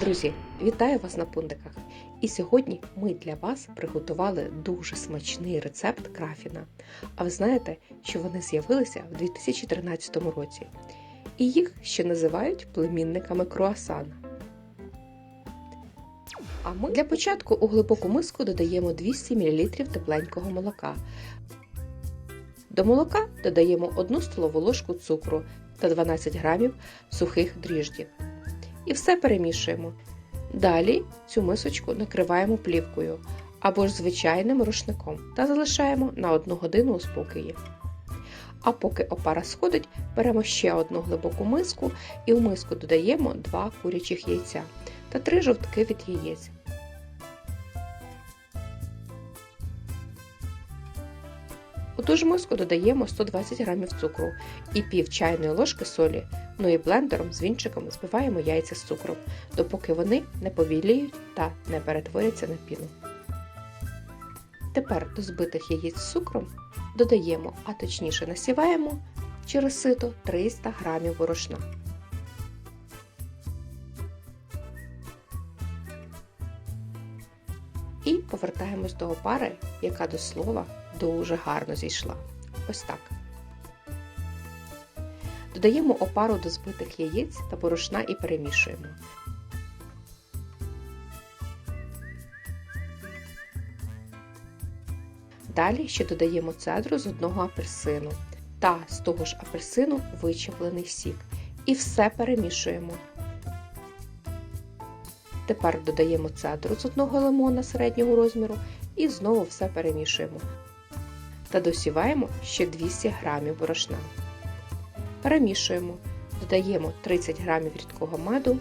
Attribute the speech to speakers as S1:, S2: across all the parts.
S1: Друзі, вітаю вас на пундиках! І сьогодні ми для вас приготували дуже смачний рецепт крафіна. А ви знаєте, що вони з'явилися в 2013 році, і їх ще називають племінниками круасана. А ми для початку у глибоку миску додаємо 200 мл тепленького молока. До молока додаємо 1 столову ложку цукру та 12 грамів сухих дріждів. І все перемішуємо. Далі цю мисочку накриваємо плівкою або ж звичайним рушником та залишаємо на 1 годину у спокої. А поки опара сходить, беремо ще одну глибоку миску і в миску додаємо 2 курячих яйця та 3 жовтки від яєць. У ту ж миску додаємо 120 г цукру і пів чайної ложки солі, ну і блендером з вінчиком збиваємо яйця з цукром, допоки вони не повіліють та не перетворяться на піну. Тепер до збитих яєць з цукром додаємо, а точніше насіваємо через сито 300 г борошна. І повертаємось до опари, яка до слова дуже гарно зійшла. Ось так. Додаємо опару до збитих яєць та борошна і перемішуємо. Далі ще додаємо цедру з одного апельсину та з того ж апельсину вичеплений сік. І все перемішуємо. Тепер додаємо цедру з одного лимона середнього розміру і знову все перемішуємо. Та досіваємо ще 200 г борошна. Перемішуємо, додаємо 30 г рідкого меду,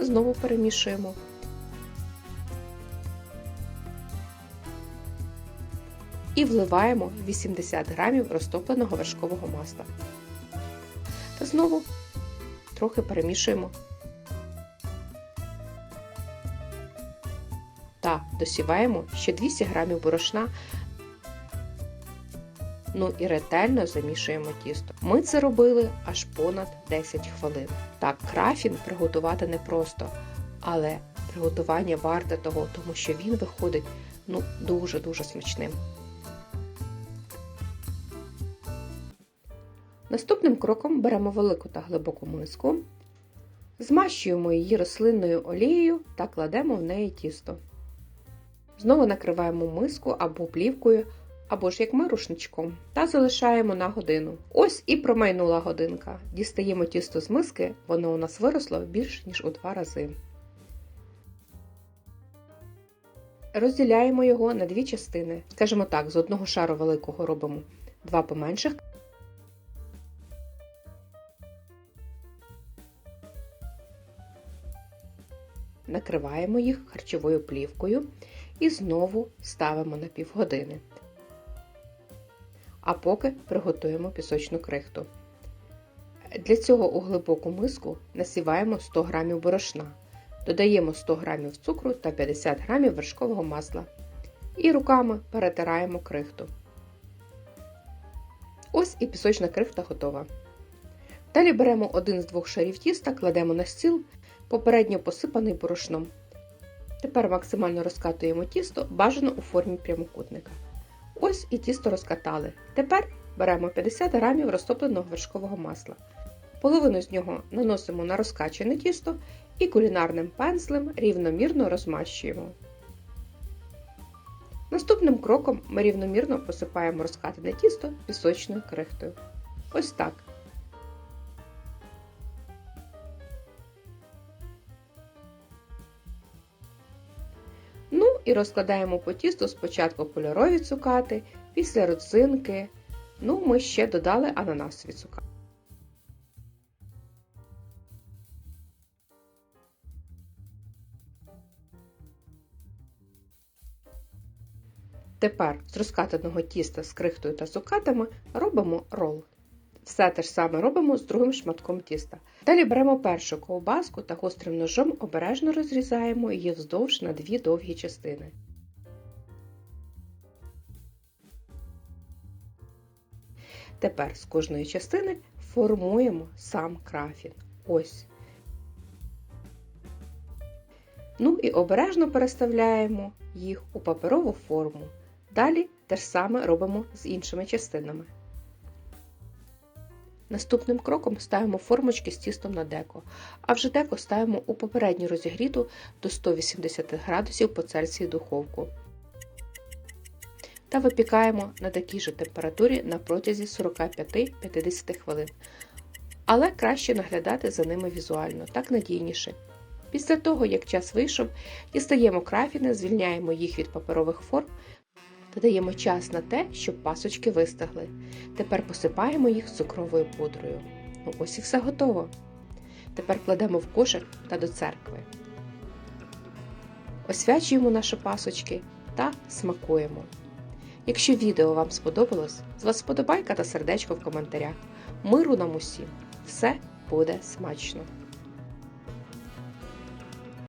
S1: знову перемішуємо. І вливаємо 80 г розтопленого вершкового масла. Та знову трохи перемішуємо. Та досіваємо ще 200 г борошна. Ну і ретельно замішуємо тісто. Ми це робили аж понад 10 хвилин. Так, крафін приготувати непросто, але приготування варте того, тому що він виходить ну, дуже-дуже смачним. Наступним кроком беремо велику та глибоку миску, змащуємо її рослинною олією та кладемо в неї тісто. Знову накриваємо миску або плівкою, або ж як ми рушничком, та залишаємо на годину. Ось і промайнула годинка. Дістаємо тісто з миски, воно у нас виросло більш ніж у два рази. Розділяємо його на дві частини. Скажімо так, з одного шару великого робимо два поменших. Накриваємо їх харчовою плівкою і знову ставимо на півгодини. А поки приготуємо пісочну крихту. Для цього у глибоку миску насіваємо 100 г борошна, додаємо 100 г цукру та 50 г вершкового масла. І руками перетираємо крихту. Ось і пісочна крихта готова. Далі беремо один з двох шарів тіста, кладемо на стіл, попередньо посипаний борошном. Тепер максимально розкатуємо тісто, бажано у формі прямокутника. Ось і тісто розкатали. Тепер беремо 50 грамів розтопленого вершкового масла. Половину з нього наносимо на розкачане тісто і кулінарним пензлем рівномірно розмащуємо. Наступним кроком ми рівномірно посипаємо розкатане тісто пісочною крихтою. Ось так. І розкладаємо по тісту спочатку кольорові цукати, після родзинки. Ну, ми ще додали ананасові цукати. Тепер з розкатаного тіста з крихтою та цукатами робимо рол. Все те ж саме робимо з другим шматком тіста. Далі беремо першу ковбаску та гострим ножом обережно розрізаємо її вздовж на дві довгі частини. Тепер з кожної частини формуємо сам крафін. Ось. Ну і обережно переставляємо їх у паперову форму. Далі те ж саме робимо з іншими частинами. Наступним кроком ставимо формочки з тістом на деко, а вже деко ставимо у попередньо розігріту до 180 градусів по Цельсію духовку та випікаємо на такій же температурі на протязі 45-50 хвилин. Але краще наглядати за ними візуально, так надійніше. Після того, як час вийшов, дістаємо крафіни, звільняємо їх від паперових форм та даємо час на те, щоб пасочки вистигли. Тепер посипаємо їх цукровою пудрою. Ну ось і все готово. Тепер кладемо в кошик та до церкви. Освячуємо наші пасочки та смакуємо. Якщо відео вам сподобалось, з вас сподобайка та сердечко в коментарях. Миру нам усім! Все буде смачно!